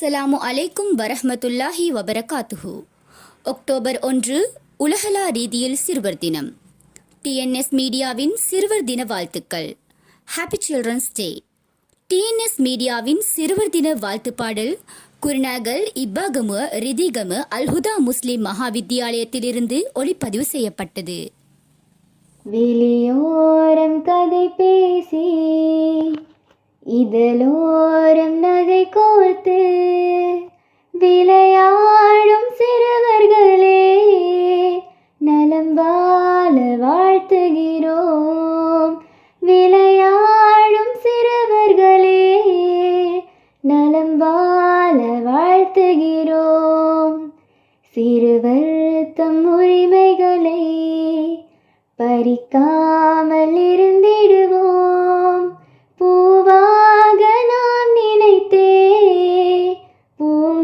அஸ்ஸலாமு அலைக்கும் வரஹமத்துல்லாஹி வபரகாத்துஹு. அக்டோபர் ஒன்று உலகலா ரீதியில் சிறுவர் தினம். டிஎன்எஸ் மீடியாவின் சிறுவர் தின வாழ்த்துக்கள். ஹாப்பி சில்ட்ரன்ஸ் டே டிஎன்எஸ் மீடியாவின் சிறுவர் தின வாழ்த்து பாடல் குருநாகல் இப்பாகமு ரிதிகமு அல்ஹுதா முஸ்லிம் மகாவித்தியாலயத்திலிருந்து ஒளிப்பதிவு செய்யப்பட்டது. வெளியோரம் கதை பேசி இதழோரம் நகை கோர்த்து விளையாடும் சிறுவர்களே நலம் வாழ வாழ்த்துகிறோம். விளையாடும் சிறுவர்களே நலம் வாழ வாழ்த்துகிறோம். சிறுவர்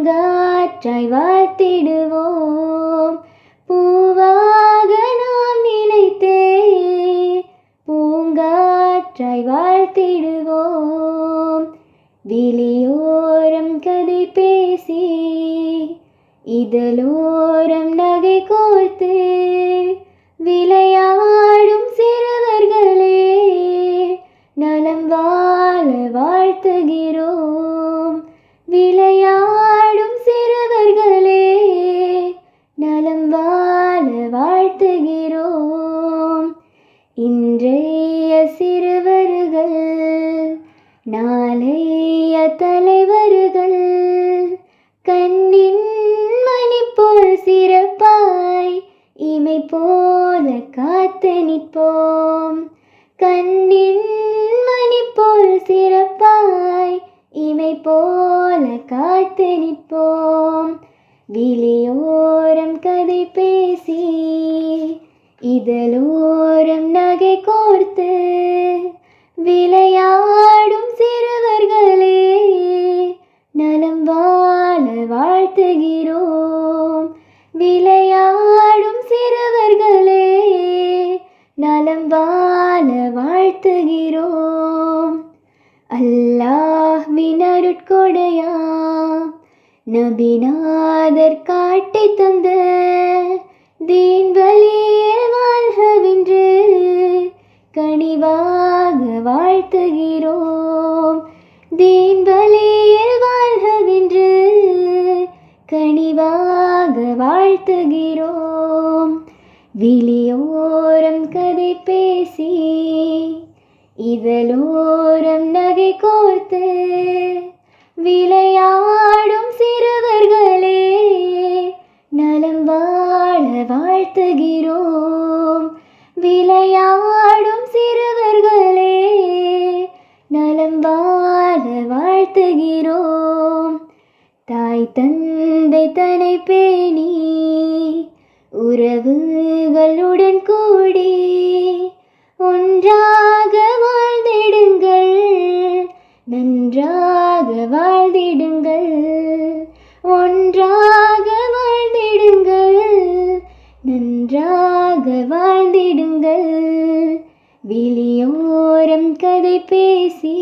பூங்காற்றாய் வாழ்த்திடுவோம். பூவாக நாம் நினைத்தே பூங்காற்றை வாழ்த்திடுவோம். விழியோரம் கதை பேசி இதழோரம் நகை கோர்த்து விளையாடும் சிறுவர்களே நலம் வாழ வாழ்த்துகிறோம். கண்ணின் மணி போல் சிறப்பாய் இமை போல காத்து நிற்போம். விழியோரம் கதை பேசி இதழோரம் நகை கோர் வாழ்த்துகிறோம் அல்லாஹ்வின் அருட்கொடையா நபிநாதர் காட்டி தந்த தீன் வழியில் வாழ்கவென்று கனிவாக வாழ்த்துகிறோம். தீன் வழியில் வாழ்கவென்று கனிவாக வாழ்த்துகிறோம். விழியோரம் கதை பேசி இதழோரம் நகை கோர்த்து விளையாடும் சிறுவர்களே நலம் வாழ வாழ்த்துகிறோம். விளையாடும் சிறுவர்களே நலம் வாழ வாழ்த்துகிறோம். தாய் தந்தை தனை பேணி உறவு பேசி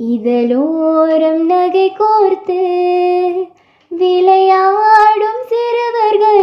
இதழோரம் நகை கோர்த்து விளையாடும் சிறுவர்கள்